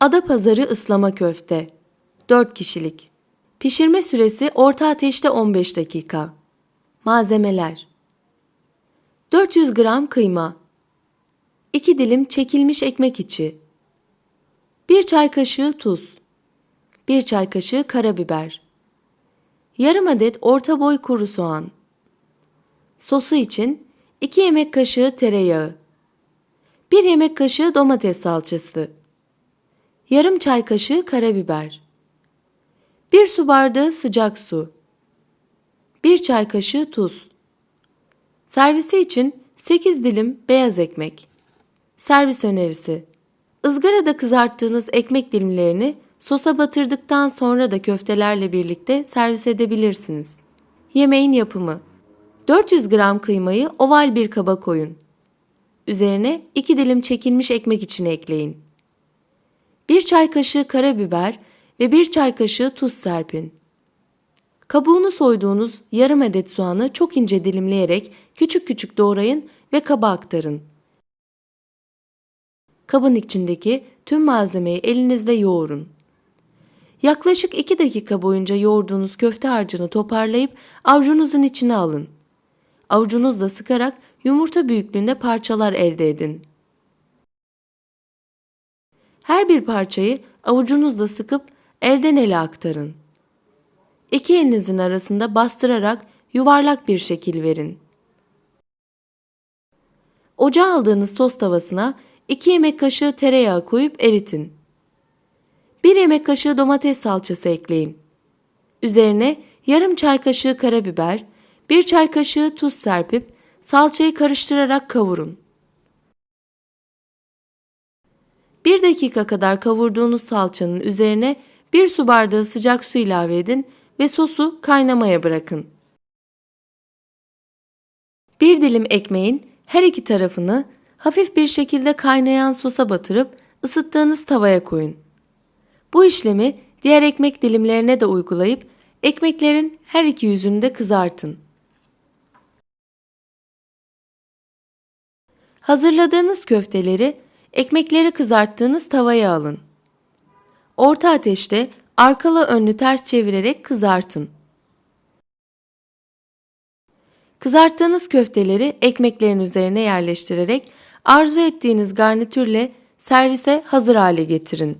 Adapazarı ıslama köfte. 4 kişilik. Pişirme süresi orta ateşte 15 dakika. Malzemeler. 400 gram kıyma. 2 dilim çekilmiş ekmek içi. 1 çay kaşığı tuz. 1 çay kaşığı karabiber. Yarım adet orta boy kuru soğan. Sosu için 2 yemek kaşığı tereyağı. 1 yemek kaşığı domates salçası Yarım çay kaşığı karabiber 1 su bardağı sıcak su 1 çay kaşığı tuz Servisi için 8 dilim beyaz ekmek Servis önerisi Izgarada kızarttığınız ekmek dilimlerini sosa batırdıktan sonra da köftelerle birlikte servis edebilirsiniz. Yemeğin yapımı 400 gram kıymayı oval bir kaba koyun. Üzerine 2 dilim çekilmiş ekmek içine ekleyin. 1 çay kaşığı karabiber ve 1 çay kaşığı tuz serpin. Kabuğunu soyduğunuz yarım adet soğanı çok ince dilimleyerek küçük küçük doğrayın ve kaba aktarın. Kabın içindeki tüm malzemeyi elinizle yoğurun. Yaklaşık 2 dakika boyunca yoğurduğunuz köfte harcını toparlayıp avucunuzun içine alın. Avucunuzla sıkarak yumurta büyüklüğünde parçalar elde edin. Her bir parçayı avucunuzla sıkıp elden ele aktarın. İki elinizin arasında bastırarak yuvarlak bir şekil verin. Ocağa aldığınız sos tavasına 2 yemek kaşığı tereyağı koyup eritin. 1 yemek kaşığı domates salçası ekleyin. Üzerine yarım çay kaşığı karabiber, 1 çay kaşığı tuz serpip salçayı karıştırarak kavurun. 1 dakika kadar kavurduğunuz salçanın üzerine 1 su bardağı sıcak su ilave edin ve sosu kaynamaya bırakın. Bir dilim ekmeğin her iki tarafını hafif bir şekilde kaynayan sosa batırıp ısıttığınız tavaya koyun. Bu işlemi diğer ekmek dilimlerine de uygulayıp ekmeklerin her iki yüzünü de kızartın. Hazırladığınız köfteleri ekmekleri kızarttığınız tavaya alın. Orta ateşte arkalı önlü ters çevirerek kızartın. Kızarttığınız köfteleri ekmeklerin üzerine yerleştirerek arzu ettiğiniz garnitürle servise hazır hale getirin.